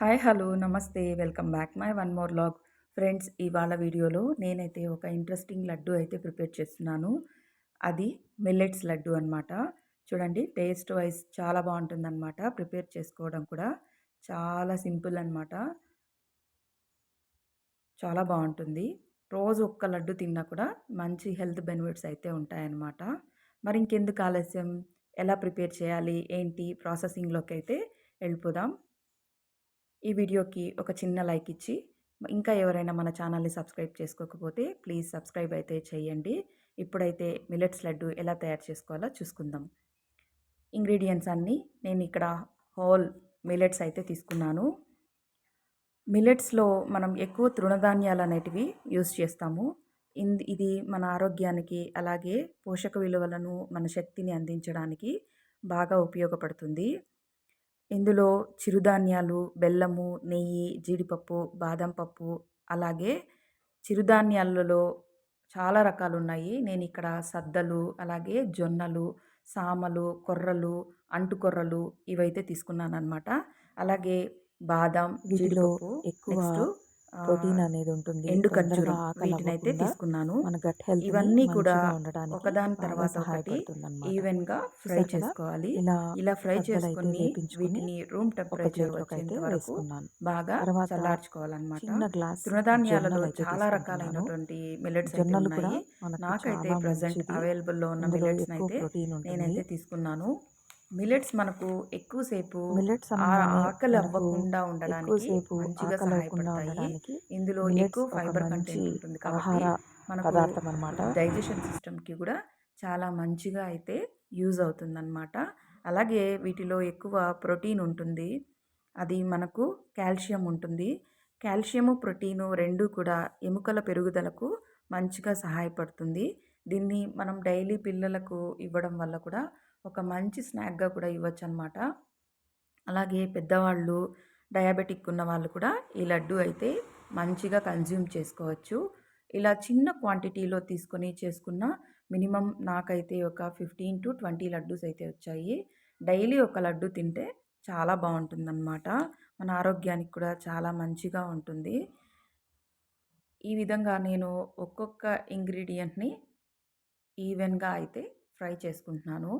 Hi hello నమస్తే welcome back my one more vlog friends ఇవాళ వీడియోలో నేనైతే ఒక ఇంట్రెస్టింగ్ లడ్డు అయితే ప్రిపేర్ చేస్తున్నాను. అది మిల్లెట్స్ లడ్డు అనమాట చూడండి టేస్ట్ వైజ్ చాలా బాగుంటుందన్నమాట. ప్రిపేర్ చేసుకోవడం కూడా చాలా సింపుల్ అనమాట చాలా బాగుంటుంది. రోజు ఒక్క లడ్డు తిన్నా కూడా మంచి హెల్త్ బెనిఫిట్స్ అయితే ఉంటాయన్నమాట. మరి ఇంకెందుకు ఆలస్యం? ఎలా ప్రిపేర్ చేయాలి? ఏంటి? ప్రాసెసింగ్లోకి అయితే వెళ్ళిపోదాం. ఈ వీడియోకి ఒక చిన్న లైక్ ఇచ్చి ఇంకా ఎవరైనా మన ఛానల్ని సబ్స్క్రైబ్ చేసుకోకపోతే ప్లీజ్ సబ్స్క్రైబ్ అయితే చేయండి. ఇప్పుడైతే మిలెట్స్ లడ్డు ఎలా తయారు చేసుకోవాలో చూసుకుందాం. ఇంగ్రీడియంట్స్ అన్నీ నేను ఇక్కడ హోల్ మిలెట్స్ అయితే తీసుకున్నాను. మిలెట్స్లో మనం ఎక్కువ తృణధాన్యాలు అనేటివి యూస్ చేస్తాము. ఇది మన ఆరోగ్యానికి అలాగే పోషక విలువలను మన శక్తిని అందించడానికి బాగా ఉపయోగపడుతుంది. ఇందులో చిరుధాన్యాలు బెల్లము నెయ్యి జీడిపప్పు బాదం పప్పు అలాగే చిరుధాన్యాలలో చాలా రకాలు ఉన్నాయి నేను ఇక్కడ సద్దలు అలాగే జొన్నలు సామలు కొర్రలు అంటుకొర్రలు ఇవైతే తీసుకున్నాను అనమాట అలాగే బాదం జీడిపప్పు ఎక్కువ ప్రోటీన్ అనేది ఉంటుంది. ఎండు ఖర్జూరం వీటిని అయితే తీసుకున్నాను. మన గట్ హెల్త్ ఇవన్నీ కూడా ఒకదాని తర్వాత ఒకటి ఈవెన్గా ఫ్రై చేసుకోవాలి. ఇలా ఫ్రై చేసుకుని వీటిని రూమ్ టెంపరేచర్ వచ్చేంత వరకు బాగా చల్లార్చుకోవాలన్నమాట. తృణధాన్యాలలో చాలా రకాలైనటువంటి మిల్లెట్స్ ఉన్నాయి. నాకైతే ప్రజెంట్ అవైలబుల్లో ఉన్న మిల్లెట్స్ అయితే నేనైతే తీసుకున్నాను. మిలెట్స్ మనకు ఎక్కువసేపు మిల్లెట్స్ ఆకలి అవ్వకుండా ఉండడానికి మంచిగా సహాయపడతాయి. ఇందులో ఎక్కువ ఫైబర్ కంటెంట్ ఉంటుంది కాబట్టి మనకు అనమాట డైజెషన్ సిస్టమ్కి కూడా చాలా మంచిగా అయితే యూజ్ అవుతుందన్నమాట. అలాగే వీటిలో ఎక్కువ ప్రోటీన్ ఉంటుంది. అది మనకు కాల్షియం ఉంటుంది. కాల్షియము ప్రోటీను రెండు కూడా ఎముకల పెరుగుదలకు మంచిగా సహాయపడుతుంది. దీన్ని మనం డైలీ పిల్లలకు ఇవ్వడం వల్ల కూడా ఒక మంచి స్నాక్గా కూడా ఇవ్వచ్చు అనమాట అలాగే పెద్దవాళ్ళు డయాబెటిక్ ఉన్న వాళ్ళు కూడా ఈ లడ్డు అయితే మంచిగా కన్జ్యూమ్ చేసుకోవచ్చు. ఇలా చిన్న క్వాంటిటీలో తీసుకొని చేసుకున్న మినిమం నాకైతే ఒక ఫిఫ్టీన్ టు ట్వంటీ లడ్డూస్ అయితే వచ్చాయి. డైలీ ఒక లడ్డు తింటే చాలా బాగుంటుందన్నమాట మన ఆరోగ్యానికి కూడా చాలా మంచిగా ఉంటుంది. ఈ విధంగా నేను ఒక్కొక్క ఇంగ్రీడియంట్ని ఈవెన్గా అయితే ఫ్రై చేసుకుంటున్నాను.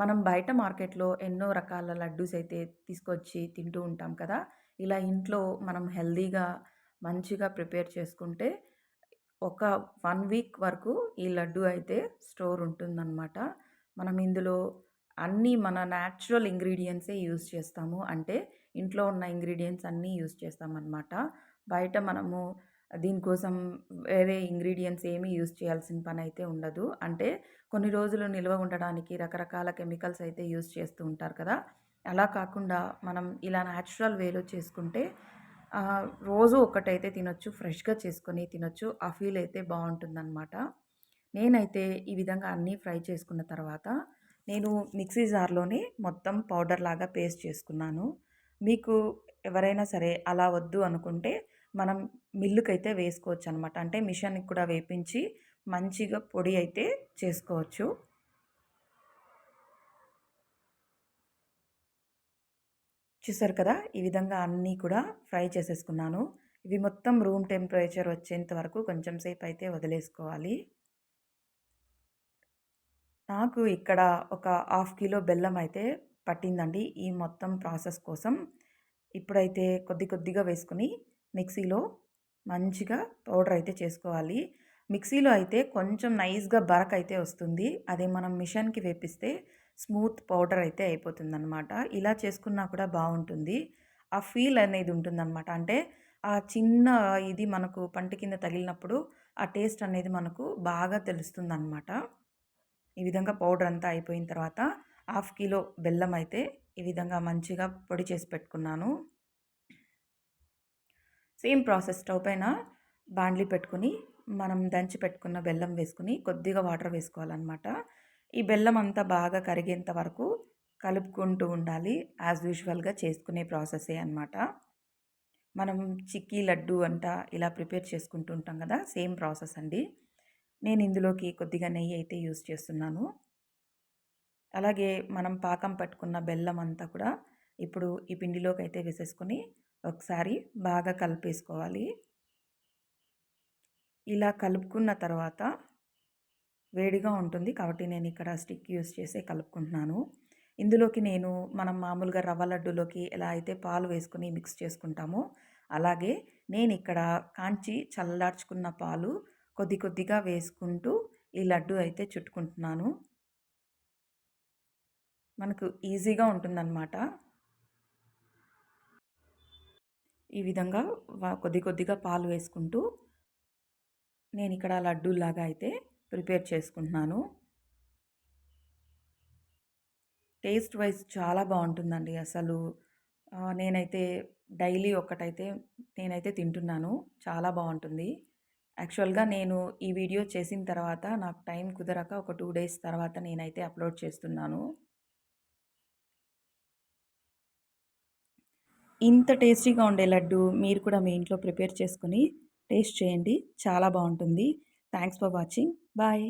మనం బయట మార్కెట్లో ఎన్నో రకాల లడ్డూస్ అయితే తీసుకొచ్చి తింటూ ఉంటాం కదా. ఇలా ఇంట్లో మనం హెల్దీగా మంచిగా ప్రిపేర్ చేసుకుంటే ఒక వన్ వీక్ వరకు ఈ లడ్డు అయితే స్టోర్ ఉంటుందన్నమాట. మనం ఇందులో అన్నీ మన న్యాచురల్ ఇంగ్రీడియంట్సే యూస్ చేస్తాము. అంటే ఇంట్లో ఉన్న ఇంగ్రీడియంట్స్ అన్నీ యూస్ చేస్తామన్నమాట. బయట మనము దీనికోసం వేరే ఇంగ్రీడియంట్స్ ఏమీ యూజ్ చేయాల్సిన పని అయితే ఉండదు. అంటే కొన్ని రోజులు నిల్వ ఉండడానికి రకరకాల కెమికల్స్ అయితే యూస్ చేస్తూ ఉంటారు కదా. అలా కాకుండా మనం ఇలా న్యాచురల్ వేలో చేసుకుంటే రోజు ఒకటైతే తినొచ్చు ఫ్రెష్గా చేసుకొని తినొచ్చు ఆ ఫీల్ అయితే బాగుంటుందన్నమాట. నేనైతే ఈ విధంగా అన్నీ ఫ్రై చేసుకున్న తర్వాత నేను మిక్సీ జార్లోనే మొత్తం పౌడర్ లాగా పేస్ట్ చేసుకున్నాను. మీకు ఎవరైనా సరే అలా వద్దు అనుకుంటే మనం మిల్లుకైతే వేసుకోవచ్చు అనమాట అంటే మిషన్కి కూడా వేపించి మంచిగా పొడి అయితే చేసుకోవచ్చు. చూసారు కదా? ఈ విధంగా అన్నీ కూడా ఫ్రై చేసేసుకున్నాను. ఇవి మొత్తం రూమ్ టెంపరేచర్ వచ్చేంత వరకు కొంచెం సేపు అయితే వదిలేసుకోవాలి. నాకు ఇక్కడ ఒక హాఫ్ కిలో బెల్లం అయితే పట్టిందండి. ఈ మొత్తం ప్రాసెస్ కోసం ఇప్పుడైతే కొద్ది కొద్దిగా వేసుకుని మిక్సీలో మంచిగా పౌడర్ అయితే చేసుకోవాలి. మిక్సీలో అయితే కొంచెం నైస్గా బరక్ అయితే వస్తుంది. అదే మనం మిషన్కి వేపిస్తే స్మూత్ పౌడర్ అయితే అయిపోతుంది అనమాట ఇలా చేసుకున్నా కూడా బాగుంటుంది. ఆ ఫీల్ అనేది ఉంటుందన్నమాట. అంటే ఆ చిన్న ఇది మనకు పంట కింద తగిలినప్పుడు ఆ టేస్ట్ అనేది మనకు బాగా తెలుస్తుంది అనమాట ఈ విధంగా పౌడర్ అంతా అయిపోయిన తర్వాత హాఫ్ కిలో బెల్లం అయితే ఈ విధంగా మంచిగా పొడి చేసి పెట్టుకున్నాను. సేమ్ ప్రాసెస్ స్టవ్ పైన బాండ్లీ పెట్టుకుని మనం దంచి పెట్టుకున్న బెల్లం వేసుకుని కొద్దిగా వాటర్ వేసుకోవాలన్నమాట. ఈ బెల్లం అంతా బాగా కరిగేంత వరకు కలుపుకుంటూ ఉండాలి. యాజ్ యూజువల్గా చేసుకునే ప్రాసెసే అనమాట మనం చిక్కీ లడ్డు అంట ఇలా ప్రిపేర్ చేసుకుంటూ ఉంటాం కదా సేమ్ ప్రాసెస్ అండి. నేను ఇందులోకి కొద్దిగా నెయ్యి అయితే యూస్ చేస్తున్నాను. అలాగే మనం పాకం పట్టుకున్న బెల్లం అంతా కూడా ఇప్పుడు ఈ పిండిలోకి అయితే వేసేసుకొని ఒకసారి బాగా కలిపేసుకోవాలి. ఇలా కలుపుకున్న తర్వాత వేడిగా ఉంటుంది కాబట్టి నేను ఇక్కడ స్టిక్ యూస్ చేసి కలుపుకుంటున్నాను. ఇందులోకి నేను మనం మామూలుగా రవ్వ లడ్డులోకి ఎలా అయితే పాలు వేసుకుని మిక్స్ చేసుకుంటామో అలాగే నేను ఇక్కడ కాంచి చల్లార్చుకున్న పాలు కొద్ది కొద్దిగా వేసుకుంటూ ఈ లడ్డు అయితే చుట్టుకుంటున్నాను. మనకు ఈజీగా ఉంటుందన్నమాట. ఈ విధంగా కొద్ది కొద్దిగా పాలు వేసుకుంటూ నేను ఇక్కడ లడ్డూలాగా అయితే ప్రిపేర్ చేసుకుంటున్నాను. టేస్ట్ వైజ్ చాలా బాగుంటుందండి అసలు. నేనైతే డైలీ ఒక్కటైతే నేనైతే తింటున్నాను. చాలా బాగుంటుంది. యాక్చువల్గా నేను ఈ వీడియో చేసిన తర్వాత నాకు టైం కుదరక ఒక టూ డేస్ తర్వాత నేనైతే అప్లోడ్ చేస్తున్నాను. ఇంత టేస్టీగా ఉండే లడ్డు మీరు కూడా మీ ఇంట్లో ప్రిపేర్ చేసుకుని టేస్ట్ చేయండి. చాలా బాగుంటుంది. Thanks for watching. బాయ్.